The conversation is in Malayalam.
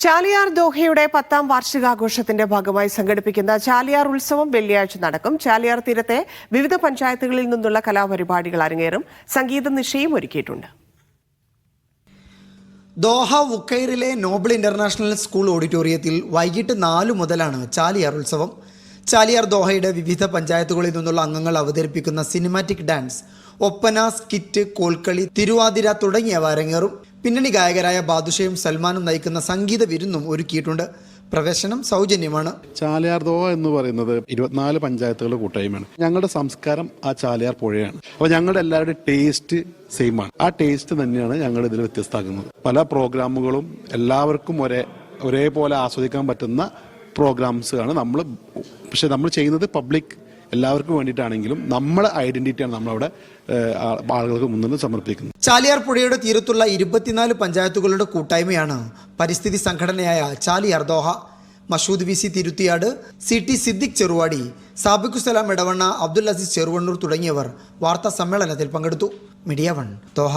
ചാലിയാർ ദോഹയുടെ പത്താം വാർഷികാഘോഷത്തിന്റെ ഭാഗമായി സംഘടിപ്പിക്കുന്ന ചാലിയാർ ഉത്സവം വെള്ളിയാഴ്ച നടക്കും. ചാലിയാർ തീരത്തെ വിവിധ പഞ്ചായത്തുകളിൽ നിന്നുള്ള കലാപരിപാടികൾ അരങ്ങേറും. സംഗീത നിശയും ഒരുക്കിയിട്ടുണ്ട്. ദോഹ ഉക്കൈറിലെ നോബിൾ ഇന്റർനാഷണൽ സ്കൂൾ ഓഡിറ്റോറിയത്തിൽ വൈകിട്ട് നാലു മുതലാണ് ചാലിയാർ ഉത്സവം. ചാലിയാർ ദോഹയുടെ വിവിധ പഞ്ചായത്തുകളിൽ നിന്നുള്ള അംഗങ്ങൾ അവതരിപ്പിക്കുന്ന cinematic dance oppana skit kolkali thiruvathira തുടങ്ങിയവ അരങ്ങേറും. പിന്നണി ഗായകരായ ബാദുഷയും സൽമാനും നയിക്കുന്ന സംഗീത വിരുന്നും ഒരുക്കിയിട്ടുണ്ട്. പ്രവേശനം സൗജന്യമാണ്. ചാലിയാർ ദോഹ എന്ന് പറയുന്നത് ഇരുപത്തിനാല് പഞ്ചായത്തുകളുടെ കൂട്ടായ്മയാണ്. ഞങ്ങളുടെ സംസ്കാരം ആ ചാലിയാർ പുഴയാണ്. അപ്പോൾ ഞങ്ങളുടെ എല്ലാവരുടെയും ടേസ്റ്റ് സെയിം ആണ്. ആ ടേസ്റ്റ് തന്നെയാണ് ഞങ്ങൾ ഇതിൽ വ്യത്യസ്തമാക്കുന്നത്. പല പ്രോഗ്രാമുകളും എല്ലാവർക്കും ഒരേ ഒരേപോലെ ആസ്വദിക്കാൻ പറ്റുന്ന പ്രോഗ്രാംസ് ആണ് നമ്മൾ പക്ഷെ നമ്മൾ ചെയ്യുന്നത് പബ്ലിക് എല്ലാവർക്കും വേണ്ടിയിട്ടാണെങ്കിലും നമ്മളെ ഐഡന്റിറ്റിയാണ് നമ്മളവിടെ ആളുകൾക്ക് മുന്നിൽ സമർപ്പിക്കുന്നത്. ചാലിയാർ പുഴയുടെ തീരത്തുള്ള ഇരുപത്തിനാല് പഞ്ചായത്തുകളുടെ കൂട്ടായ്മയാണ് പരിസ്ഥിതി സംഘടനയായ Chaliyar Doha Mashood V C Thiruthiyad C T Siddique Cheruvadi Sabiqussalam Edavanna Abdul Azeez Cheruvannur തുടങ്ങിയവർ വാർത്താ സമ്മേളനത്തിൽ പങ്കെടുത്തു. Media one Doha.